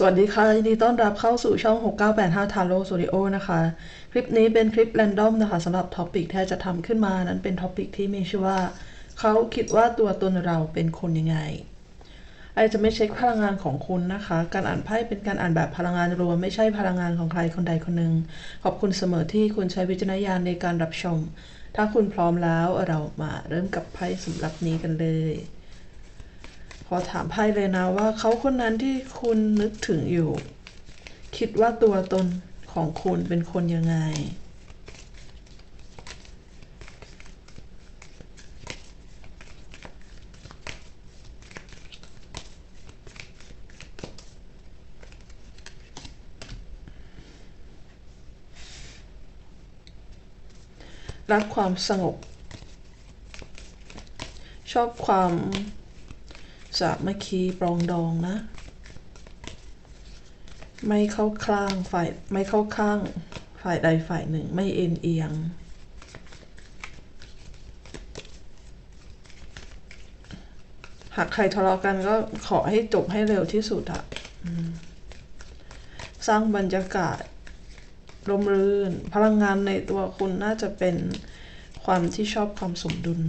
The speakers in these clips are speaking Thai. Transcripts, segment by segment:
สวัสดีค่ะยินดีต้อนรับเข้าสู่ช่อง 6985 Taro Studio นะคะ คลิปนี้เป็นคลิปแรนดอมนะคะสำหรับท็อปิกที่จะทำขึ้นมานั้นเป็นท็อปิกที่มีชื่อว่า เขาคิดว่าตัวตนเราเป็นคนยังไงไอจะไม่เช็คพลังงานของคุณนะคะ การอ่านไพ่เป็นการอ่านแบบพลังงานรวม ไม่ใช่พลังงานของใครคนใดคนหนึ่งขอบคุณเสมอที่คุณใช้วิจารณญาณในการรับชม ถ้าคุณพร้อมแล้วเรามาเริ่มกับไพ่สำหรับนี้กันเลย ขอถามไพ่เลยนะว่าเขาคนนั้นที่คุณนึกถึงอยู่ คิดว่าตัวตนของคุณเป็นคนยังไง รักความสงบ ชอบความ สามัคคีปรองดองนะ ไม่เข้าข้างฝ่ายไม่เข้าข้างฝ่ายใดฝ่ายหนึ่งไม่เอ็นเอียงหากใครทะเลาะกันก็ขอให้จบให้เร็วที่สุดอะสร้างบรรยากาศร่มรื่น พลังงานในตัวคุณน่าจะเป็นความที่ชอบความสมดุล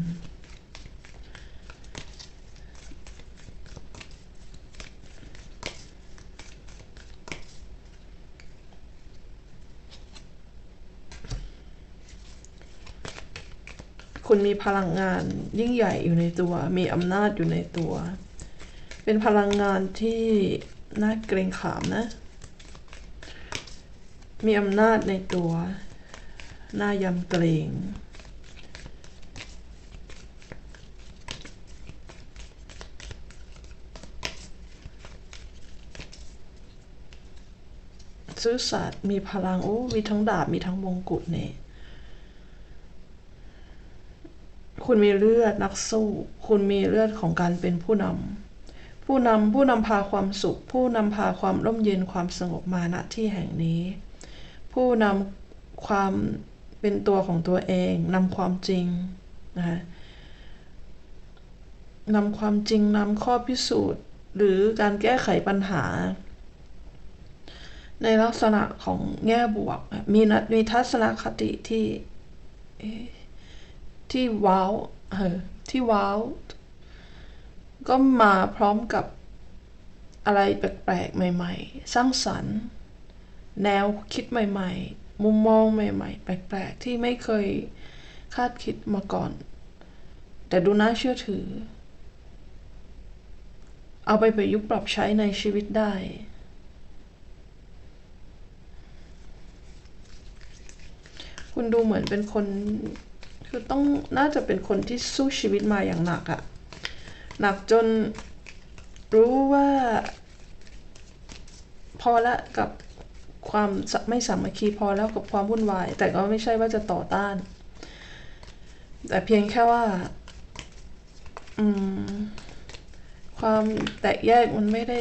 มีพลังงานยิ่งใหญ่อยู่ในตัว มีอำนาจอยู่ในตัว เป็นพลังงานที่น่าเกรงขามนะ มีอำนาจในตัวน่ายำเกรงซื่อสัตย์มีพลังโอ้มีทั้งดาบมีทั้งมงกุฎเนี่ย คุณมีเลือดนักสู้ คุณมีเลือดของการเป็นผู้นำ ผู้นำผู้นำพาความสุข ผู้นำพาความร่มเย็นความสงบมาณที่แห่งนี้ ผู้นำความเป็นตัวของตัวเองนำความจริงนะคะนำความจริงนำข้อพิสูจน์ หรือการแก้ไขปัญหา ในลักษณะของแง่บวก มีนัดมีทัศนคติที่ ที่ว้าวเออที่ว้าวก็มาพร้อมกับอะไรแปลกๆ ใหม่ ๆ สร้างสรรค์ แนวคิดใหม่ ๆ มุมมองใหม่ ๆ แปลกๆ ที่ไม่เคยคาดคิดมาก่อน แต่ดูน่าเชื่อถือ เอาไปประยุกต์ปรับใช้ในชีวิตได้ คุณดูเหมือนเป็นคน คือต้องน่าจะเป็นคนที่สู้ชีวิตมาอย่างหนักอะหนักจนรู้ว่า พอละกับความไม่สามัคคีพอแล้วกับความวุ่นวาย แต่ก็ไม่ใช่ว่าจะต่อต้าน แต่เพียงแค่ว่า อืม ความแตกแยกมันไม่ได้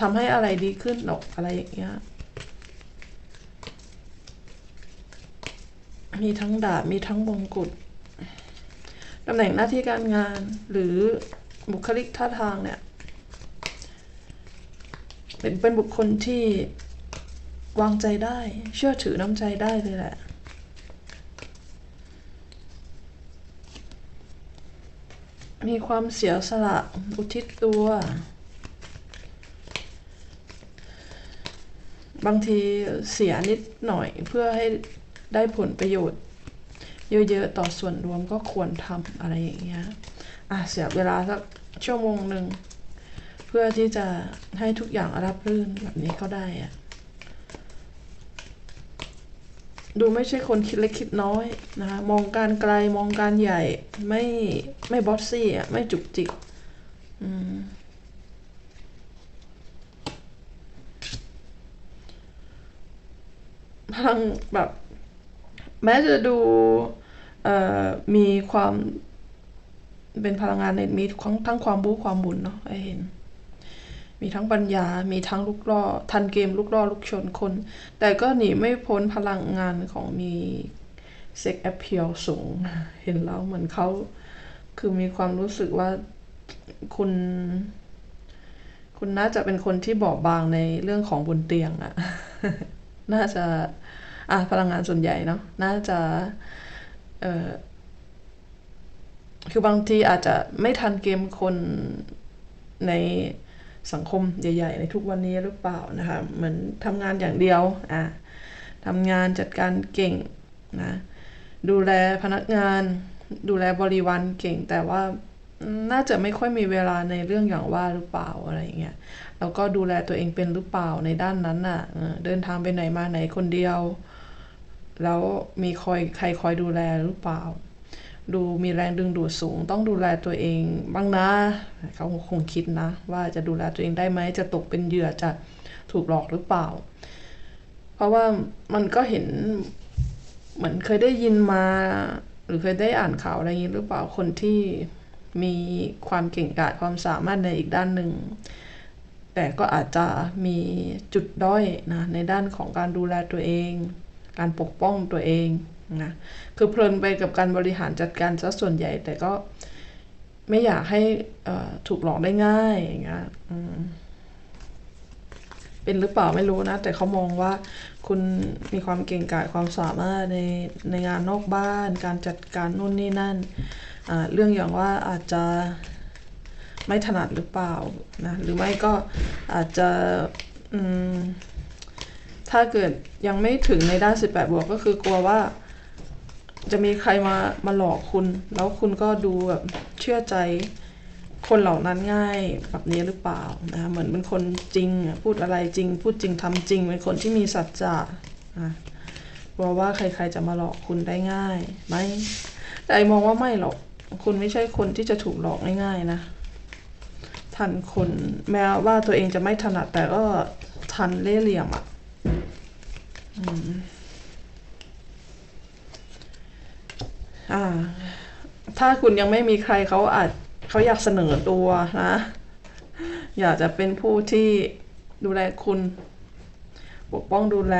ทำให้อะไรดีขึ้นหรอกอะไรอย่างเงี้ย มีทั้งดาบมีทั้งมงกุฎตำแหน่งหน้าที่การงานหรือบุคลิกท่าทางเนี่ย เป็นเป็นบุคคลที่วางใจได้ เชื่อถือน้ำใจได้เลยแหละมีความเสียสละอุทิศตัว บางทีเสียนิดหน่อยเพื่อให้ ได้ผลประโยชน์ เยอะๆต่อส่วนรวมก็ควรทำอะไรอย่างเงี้ยอะเสียเวลาสักชั่วโมงหนึ่งเพื่อที่จะให้ทุกอย่างรับรื่นแบบนี้ก็ได้อะดูไม่ใช่คนคิดเล็กคิดน้อยนะคะมองการไกลมองการใหญ่ไม่ไม่บอสซี่อะไม่จุกจิกอืมพลังแบบ แม้จะดูมีความเป็นพลังงานในมีทั้งความบู๊ความบุญเนาะไอเห็น มีทั้งปัญญา มีทั้งลูกล่อ ทันเกมลูกล่อลูกชนคน แต่ก็หนีไม่พ้นพลังงานของมีเซ็กแอพเพียลสูง เห็นแล้วเหมือนเขาคือมีความรู้สึกว่าคุณ คุณน่าจะเป็นคนที่บอบบางในเรื่องของบนเตียงอะ น่าจะ อะพลังงานส่วนใหญ่เนาะน่าจะเออคือบางทีอาจจะไม่ทันเกมคนในสังคมใหญ่ ๆ ในทุกวันนี้หรือเปล่านะคะเหมือนทำงานอย่างเดียวอะทำงานจัดการเก่งนะดูแลพนักงาน ดูแลบริวารเก่งแต่ว่า น่าจะไม่ค่อยมีเวลาในเรื่องอย่างว่าหรือเปล่าอะไรอย่างเงี้ยแล้วก็ดูแลตัวเองเป็นหรือเปล่าในด้านนั้นน่ะเออเดินทางไปไหนมาไหนคนเดียว แล้วมีคอยใครคอยดูแลหรือเปล่า ดูมีแรงดึงดูดสูง ต้องดูแลตัวเองบ้างนะเขาคงคิดนะ ว่าจะดูแลตัวเองได้ไหมจะตกเป็นเหยื่อจะถูกหลอกหรือเปล่า เพราะว่ามันก็เห็นเหมือนเคยได้ยินมา หรือเคยได้อ่านข่าวอะไรอย่างนี้หรือเปล่าคนที่ มีความเก่งกาจความสามารถในอีกด้านหนึ่ง แต่ก็อาจจะมีจุดด้อยนะในด้านของการดูแลตัวเอง การปกป้องตัวเองนะคือเพลินไปกับการบริหารจัดการซะส่วนใหญ่ แต่ก็ไม่อยากให้ถูกหลอกได้ง่ายอย่างเงี้ยเป็นหรือเปล่าไม่รู้นะ แต่เขามองว่าคุณมีความเก่งกาจความสามารถในในงานนอกบ้าน การจัดการนู่นนี่นั่น เรื่องอย่างว่าอาจจะไม่ถนัดหรือเปล่านะหรือไม่ก็อาจจะถ้าเกิดยังไม่ถึงในด้าน 18 บวกก็คือกลัวว่า จะมีใครมามาหลอกคุณ แล้วคุณก็ดูแบบเชื่อใจคนเหล่านั้นง่ายแบบนี้หรือเปล่านะเหมือนเป็นคนจริงพูดอะไรจริง พูดจริงทำจริง เป็นคนที่มีสัจจะนะกลัวว่าใครๆจะมาหลอกคุณได้ง่ายไหมแต่มองว่าไม่หรอก คุณไม่ใช่คนที่จะถูกหลอกง่ายๆนะ ทันคนแม้ว่าตัวเองจะไม่ถนัดแต่ก็ทันเล่เหลี่ยมอะ่ะอ่า ถ้าคุณยังไม่มีใครเขาอาจเขาอยากเสนอตัวนะ อยากจะเป็นผู้ที่ดูแลคุณ ปกป้องดูแล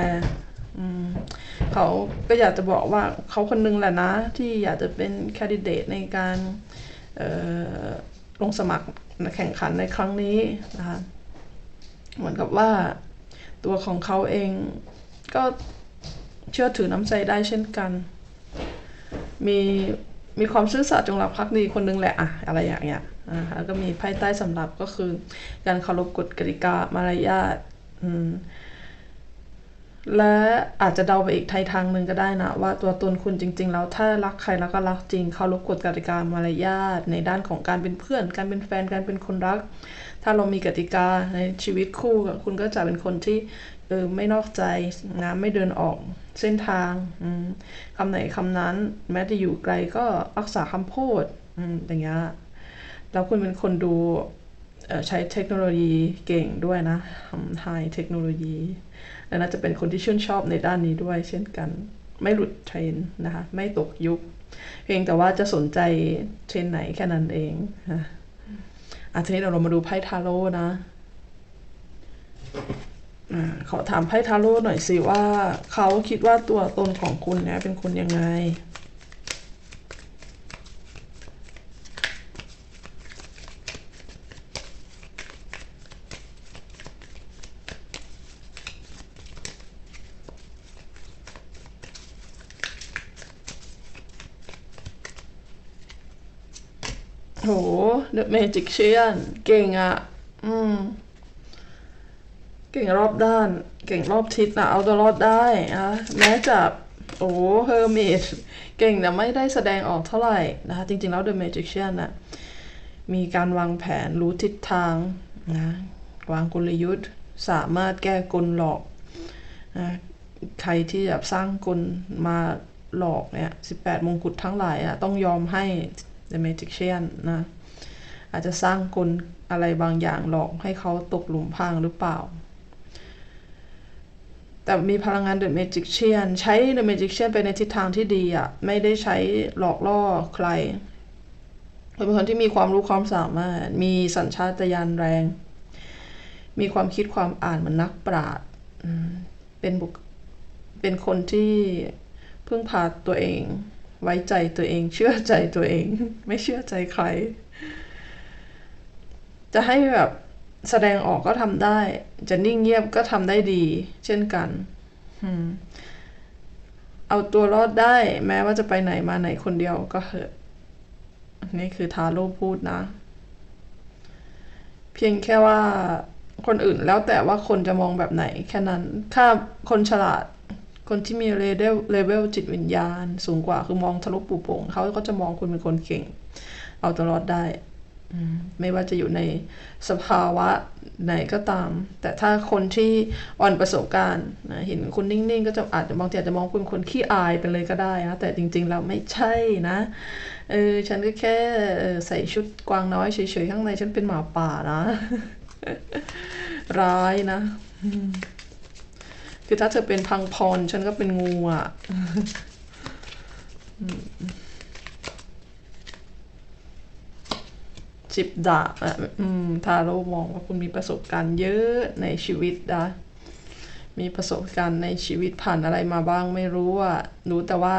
เขาก็อยากจะบอกว่าเขาคนนึงแหละนะ ที่อยากจะเป็นแคนดิเดตในการลงสมัครแข่งขันในครั้งนี้นะคะเหมือนกับว่าตัวของเขาเองก็เชื่อถือน้ำใจได้เช่นกัน มีมีความซื่อสัตย์จงรักภักดีคนนึงแหละอะอะไรอย่างเงี้ยนะคะก็มีภายใต้สำหรับก็คือการเคารพกฎกติกามารยาทอืม และอาจจะเดาไปอีกไทยทางหนึ่งก็ได้นะ ว่าตัวตนคุณจริง ๆ แล้วถ้ารักใครแล้วก็รักจริง เขารบกฎกติกามารยาทในด้านของการเป็นเพื่อน การเป็นแฟนการเป็นคนรัก ถ้าเรามีกติกาในชีวิตคู่คุณก็จะเป็นคนที่เออไม่นอกใจนะไม่เดินออกเส้นทางคำไหนคำนั้น แม้จะอยู่ไกลก็รักษาคำพูดอย่างเงี้ยแล้วคุณเป็นคนดูใช้เทคโนโลยีเก่งด้วยนะทำไฮเทคโนโลยี และน่าจะเป็นคนที่ชื่นชอบในด้านนี้ด้วยเช่นกัน ไม่หลุดเทรนนะคะไม่ตกยุค เพียงแต่ว่าจะสนใจเทรนไหนแค่นั้นเองอะทีนี้เรามาดูไพ่ทาโร่นะขอถามไพ่ทาโร่หน่อยสิว่า เขาคิดว่าตัวตนของคุณเนี่ยเป็นคนยังไงโห The Magician เก่งอะ่ะ อืม เก่งรอบด้าน เก่งรอบทิศนะเอาตัวรอดได้อะแม้จะโอ้เฮอร์มิตเก่งแต่ไม่ได้แสดงออกเท่าไหร่นะคะ จริง ๆ แล้ว The Magician นะมีการวางแผนรู้ทิศทางนะวางกลยุทธ์สามารถแก้กลหลอกนะใครที่แบบสร้างกลมาหลอกเนี่ย 18 มงกุฎทั้งหลายอะต้องยอมให้ The Magician นะ อาจจะสร้างกลอะไรบางอย่างหลอกให้เขาตกหลุมพรางหรือเปล่า แต่มีพลังงาน The Magician ใช้ The Magician ไปในทิศทางที่ดีอะ่ะไม่ได้ใช้หลอกล่อใครเป็นคนที่มีความรู้ความสามารถ มีสัญชาตญาณแรง มีความคิดความอ่านเหมือนนักปราชญ์เป็นบุคเป็นคนที่พึ่งพาตัวเอง ไว้ใจตัวเอง เชื่อใจตัวเอง ไม่เชื่อใจใคร จะให้แบบแสดงออกก็ทำได้ จะนิ่งเงียบก็ทำได้ดี เช่นกันอืมเอาตัวรอดได้แม้ว่าจะไปไหนมาไหนคนเดียวก็เหอะนี่คือทาโร่พูดนะ เพียงแค่ว่าคนอื่นแล้วแต่ว่าคนจะมองแบบไหนแค่นั้น ถ้าคนฉลาด คนที่มีเลเวลเลเวลจิตวิญญาณ สูงกว่าคือมองทะลุปูโป่งเขาก็จะมองคุณเป็นคนเก่ง เอาตัวรอดได้อืม ไม่ว่าจะอยู่ในสภาวะไหนก็ตาม แต่ถ้าคนที่อ่อนประสบการณ์นะเห็นคุณนิ่งๆ ก็จะอาจจะบางทีอาจจะมองคุณคนขี้อายไปเลยก็ได้นะแต่จริงๆแล้วไม่ใช่นะเออฉันก็แค่ใส่ชุดกวางน้อยเฉยๆข้างในฉันเป็นหมาป่านะ ร้ายนะ คือถ้าเธอเป็นพังพรฉันก็เป็นงูอะ สิบดาบอะอืมทาโร่มองว่าคุณมีประสบการณ์เยอะในชีวิตนะมีประสบการณ์ในชีวิตผ่านอะไรมาบ้างไม่รู้อะรู้แต่ว่า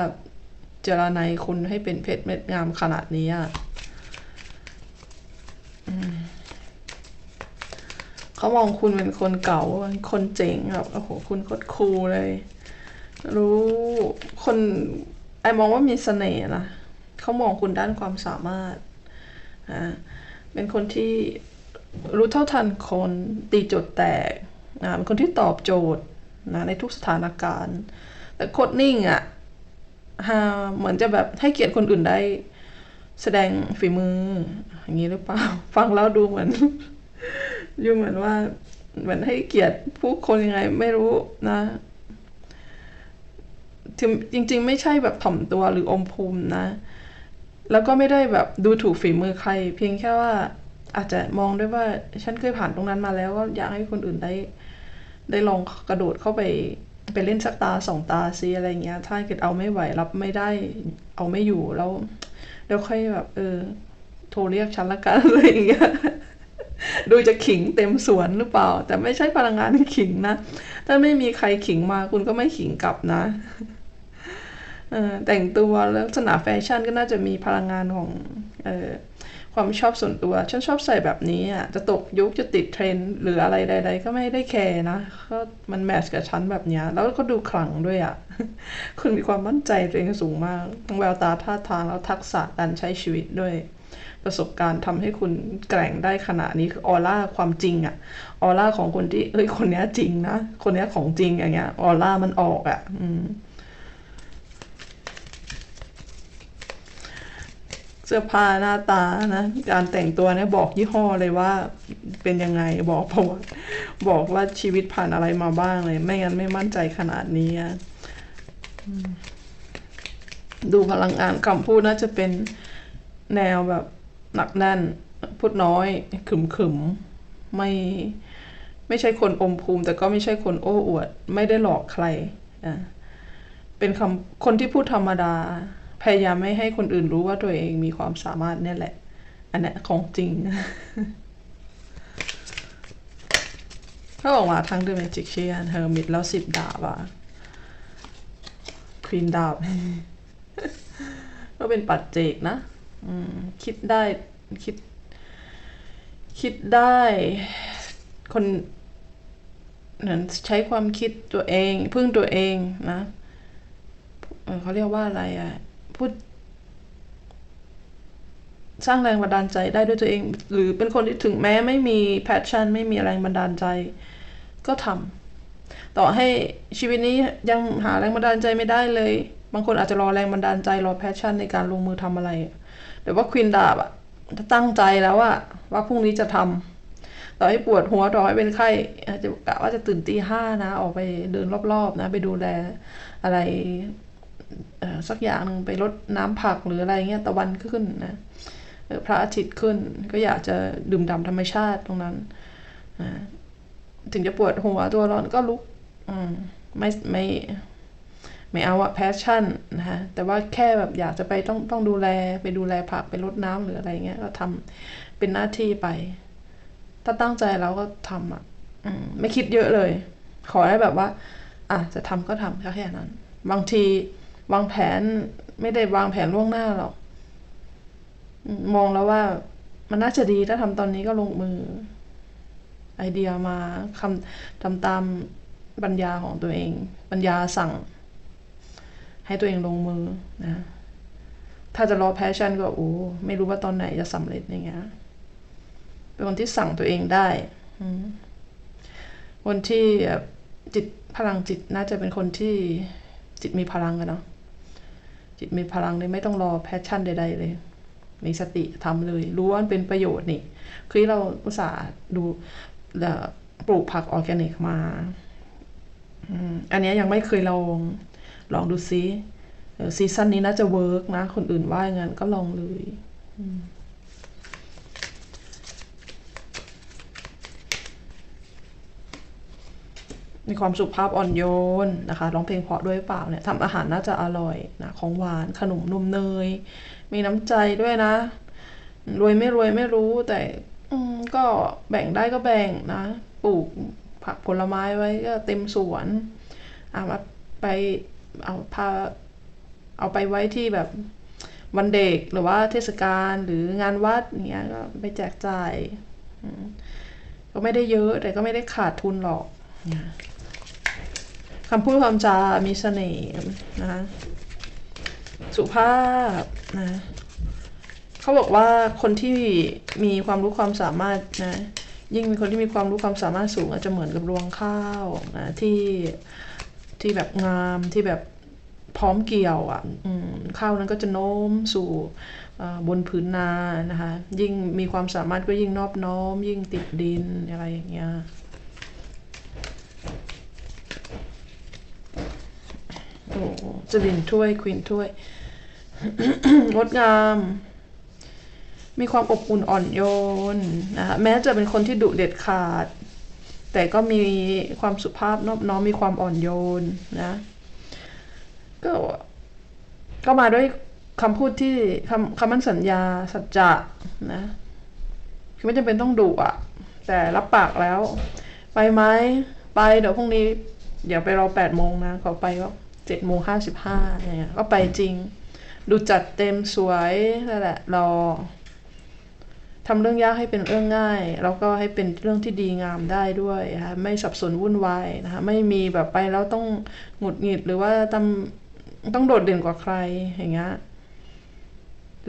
เจรนายคุณให้เป็นเพชรเม็ดงามขนาดนี้อะเขามองคุณเป็นคนเก่าคนเจ๋งแบบโอ้โหคุณโคตรคูลเลย รู้คนไอมองว่ามีเสน่ห์นะเขามองคุณด้านความสามารถอ่า เป็นคนที่รู้เท่าทันคนตีโจทย์แตกนะเป็นคนที่ตอบโจทย์นะในทุกสถานการณ์ แต่โคดนิ่งอะ่ะฮาเหมือนจะแบบให้เกียรติคนอื่นได้แสดงฝีมือ อย่างนี้หรือเปล่า ฟังแล้วดูเหมือนดูเหมือนว่าเหมือนให้เกียรติผู้คนยังไงไม่รู้นะถึงจริง ๆ ไม่ใช่แบบถ่อมตัวหรืออมภูมินะ แล้วก็ไม่ได้แบบดูถูกฝีมือใคร เพียงแค่ว่าอาจจะมองด้วยว่าฉันเคยผ่านตรงนั้นมาแล้วก็อยากให้คนอื่นได้ ได้ลองกระโดดเข้าไปไปเล่นสักตาสองตาซีอะไรเงี้ย ถ้าเกิดเอาไม่ไหวรับไม่ได้เอาไม่อยู่แล้วแล้วค่อยแบบเออ โทรเรียกฉันละกันอะไรอย่างเงี้ยดูจะขิงเต็มสวนหรือเปล่า แต่ไม่ใช่พลังงานขิงนะ ถ้าไม่มีใครขิงมาคุณก็ไม่ขิงกลับนะ แต่งตัวลักษณะแฟชั่นก็น่าจะมีพลังงานของเออความชอบส่วนตัว ฉันชอบใส่แบบนี้อะ จะตกยุคจะติดเทรนหรืออะไรใด ๆ ก็ไม่ได้แคร์นะก็มันแมทช์กับฉันแบบนี้ แล้วก็ดูขลังด้วยอะ คุณมีความมั่นใจตัวเองสูงมาก ทั้งแววตาท่าทางแล้วทักษะการใช้ชีวิตด้วย ประสบการณ์ทำให้คุณแกร่งได้ขนาดนี้คือออร่าความจริงอะออร่าของคนที่เอ้ยคนนี้จริงนะ คนนี้ของจริงอย่างเงี้ย ออร่ามันออกอะอืม เสื้อผ้าหน้าตานะการแต่งตัวเนี่ยบอกยี่ห้อเลยว่าเป็นยังไงบอกประวัติบอกว่าชีวิตผ่านอะไรมาบ้างเลย ไม่งั้นไม่มั่นใจขนาดนี้ดูพลังงานคำพูดน่าจะเป็นแนวแบบหนักแน่น พูดน้อยขึมขึมๆไม่ไม่ใช่คนอมภูมิ แต่ก็ไม่ใช่คนโอ้อวด ไม่ได้หลอกใครอะเป็นคำคนที่พูดธรรมดา พยายามไม่ให้คนอื่นรู้ว่าตัวเองมีความสามารถเนี่ยแหละ อันนี้ของจริงถ้าออกมาทั้งเดอะแมจิกเชียนเฮอร์มิตแล้วสิบดาบอะควีนดาบ ก็เป็นปัจเจกนะคิดได้คิด คิดได้คนเหมือนใช้ความคิดตัวเอง พึ่งตัวเองนะเขาเรียกว่าอะไรอะ พูด สร้างแรงบันดาลใจได้ด้วยตัวเอง หรือเป็นคนที่ถึงแม้ไม่มีแพชชั่น ไม่มีแรงบันดาลใจ ก็ทำต่อให้ชีวิตนี้ยังหาแรงบันดาลใจไม่ได้เลย บางคนอาจจะรอแรงบันดาลใจรอแพชชั่นในการลงมือทำอะไรแต่ว่าควินดาบอะถ้าตั้งใจแล้วอะว่าพรุ่งนี้จะทำต่อให้ปวดหัวต่อให้เป็นไข้อาจจะกะว่าจะตื่นตีห้านะ ออกไปเดินรอบๆนะ ไปดูแลอะไร สักอย่างหนึ่งไปรดน้ำผักหรืออะไรเงี้ยตะวันขึ้นนะพระอาทิตย์ขึ้น ก็อยากจะดื่มด่ำธรรมชาติตรงนั้นอ่าถึงจะปวดหัวตัวร้อนก็ลุกไม่ไม่ไม่เอาอะแพชชั่นนะฮะแต่ว่าแค่แบบอยากจะไปต้องต้องดูแลไปดูแลผักไปรดน้ำหรืออะไรเงี้ยก็ทำเป็นหน้าที่ไป ถ้าตั้งใจแล้วก็ทำอะอมไม่คิดเยอะเลย ขอให้แบบว่า อะจะทำก็ทำแค่แค่นั้น บางที วางแผนไม่ได้วางแผนล่วงหน้าหรอกมองแล้วว่ามันน่าจะดีถ้าทำตอนนี้ก็ลงมือ ไอเดียมาคำทำตามปัญญาของตัวเองปัญญาสั่ง ให้ตัวเองลงมือนะถ้าจะรอแพชชั่นก็โอ้ไม่รู้ว่าตอนไหนจะสำเร็จอย่างเงี้ยเป็นคนที่สั่งตัวเองได้คนที่จิตพลังจิตน่าจะเป็นคนที่จิตมีพลังกันเนาะ จิตมีพลังเลยไม่ต้องรอแพชชั่นใด ๆ เลย มีสติทำเลย รู้ว่ามันเป็นประโยชน์นี่ คือเราอุตส่าห์ดูปลูกผักออร์แกนิกมาอันนี้ยังไม่เคยลอง ลองดูซิซีซั่นนี้น่าจะเวิร์กนะ คนอื่นว่าอย่างนั้นก็ลองเลย อืม มีความสุภาพอ่อนโยนนะคะร้องเพลงเพราะด้วยเปล่าเนี่ยทำอาหารน่าจะอร่อยนะของหวานขนมนมเนย มีน้ำใจด้วยนะ รวยไม่รวยไม่รู้แต่ก็แบ่งได้ก็แบ่งนะ ปลูกผักผลไม้ไว้ก็เต็มสวนเอามาไปเอาพาเอาไปไว้ที่แบบวันเด็กหรือว่าเทศกาลหรืองานวัดเงี้ยก็ไปแจกจ่ายก็ไม่ได้เยอะแต่ก็ไม่ได้ขาดทุนหรอก คำพูดคำจา มีเสน่ห์นะคะสุภาพนะเขาบอกว่าคนที่มีความรู้ความสามารถนะยิ่งมีคนที่มีความรู้ความสามารถสูง อาจจะเหมือนกับรวงข้าวนะที่ที่แบบงามที่แบบพร้อมเกี่ยวอะข้าวนั้นก็จะโน้มสู่บนพื้นนานะคะยิ่งมีความสามารถก็ยิ่งนอบน้อม ยิ่งติดดินอะไรอย่างเงี้ย โอ้จรินถ้วยควีนถ้วยงดงาม มีความอบอุ่นอ่อนโยนนะคะแม้จะเป็นคนที่ดุเด็ดขาด แต่ก็มีความสุภาพนอบน้อมมีความอ่อนโยนนะ ก็ก็มาด้วยคำพูดที่คำคำมั่นสัญญาสัจจะนะ คือไม่จำเป็นต้องดุอะ แต่รับปากแล้ว ไปไหมไปเดี๋ยวพรุ่งนี้ เดี๋ยวไปรอแปดโมงนะขอไปก็ เจ็ดโมงห้าสิบห้าอย่างเงี้ยก็ไปจริง ดูจัดเต็มสวยนั่นแหละรอทำเรื่องยากให้เป็นเรื่องง่าย แล้วก็ให้เป็นเรื่องที่ดีงามได้ด้วยนะคะไม่สับสนวุ่นวายนะคะไม่มีแบบไปแล้วต้องหงุดหงิดหรือว่าต้องต้องโดดเด่นกว่าใครอย่างเงี้ย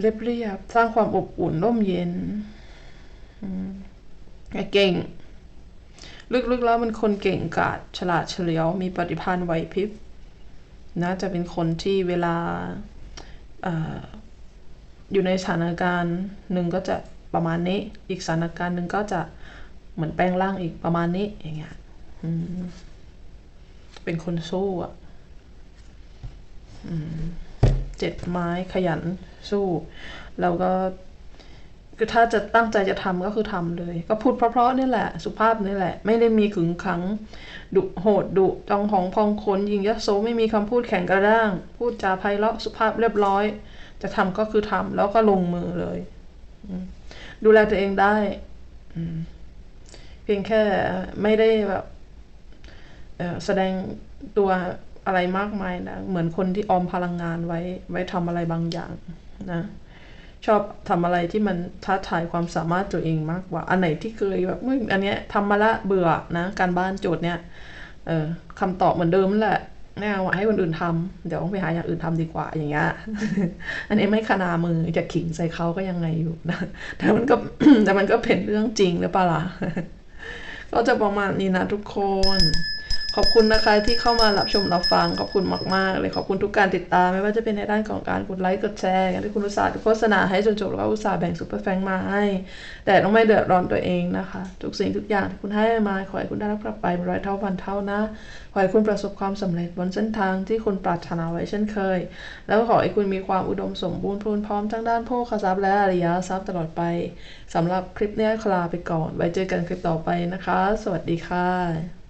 เรียบเรียบสร้างความอบอุ่นร่มเย็นอืมเก่ง ลึกๆแล้วมันคนเก่งกาจฉลาดเฉลียว มีปฏิภาณไหวพริบ นะจะเป็นคนที่เวลาออยู่ในสถานการณ์หนึ่งก็จะประมาณนี้ อีกสถานการณ์หนึ่งก็จะเหมือนแปลงร่างอีกประมาณนี้อย่างเงี้ยเป็นคนสู้อะเจ็ดไม้ขยันสู้ แล้วก็ คือถ้าจะตั้งใจจะทำก็คือทำเลย ก็พูดเพราะๆนี่แหละ สุภาพนี่แหละ ไม่ได้มีขึงขัง ดุโหดดุจองหองพองคนยิงยโสไม่มีคำพูดแข็งกระด้าง พูดจาไพเราะสุภาพเรียบร้อย จะทำก็คือทำแล้วก็ลงมือเลยดูแลตัวเองได้เพียงแค่ไม่ได้แบบแสดงตัวอะไรมากมายนะเหมือนคนที่ออมพลังงานไว้ ไว้ทำอะไรบางอย่างนะ ชอบทำอะไรที่มันท้าทายความสามารถตัวเองมากกว่า อันไหนที่เคยแบบมึงอันเนี้ยทำมาละเบื่อนะการบ้านโจทย์เนี้ยเออคำตอบเหมือนเดิมแหละไม่เอาให้คนอื่นทำเดี๋ยวต้องไปหาอย่างอื่นทำดีกว่าอย่างเงี้ยอันนี้ไม่ขนามือจะขิงใส่เขาก็ยังไงอยู่นะแต่มันก็แต่มันก็เป็นเรื่องจริงหรือเปล่าล่ะก็จะประมาณนี้นะทุกคน ขอบคุณนะคะที่เข้ามารับชมรับฟังขอบคุณมาก ๆ เลยขอบคุณทุกการติดตามไม่ว่าจะเป็นในด้านของการกดไลค์กดแชร์การที่คุณอุตส่าห์โฆษณาให้จนจบแล้วก็อุตส่าห์แบ่งซุปเปอร์แฟงมาให้ แต่ต้องไม่เดือดร้อนตัวเองนะคะ ทุกสิ่งทุกอย่างที่คุณให้มาขอให้คุณได้รับกลับไปร้อยเท่าพันเท่านะ ขอให้คุณประสบความสำเร็จบนเส้นทางที่คุณปรารถนาไว้เช่นเคย แล้วขอให้คุณมีความอุดมสมบูรณ์พรูนพร้อมทั้งด้านโภคทรัพย์และอริยทรัพย์ตลอดไปสำหรับคลิปนี้ขอลาไปก่อนไว้เจอกันคลิปต่อไปนะคะ สวัสดีค่ะ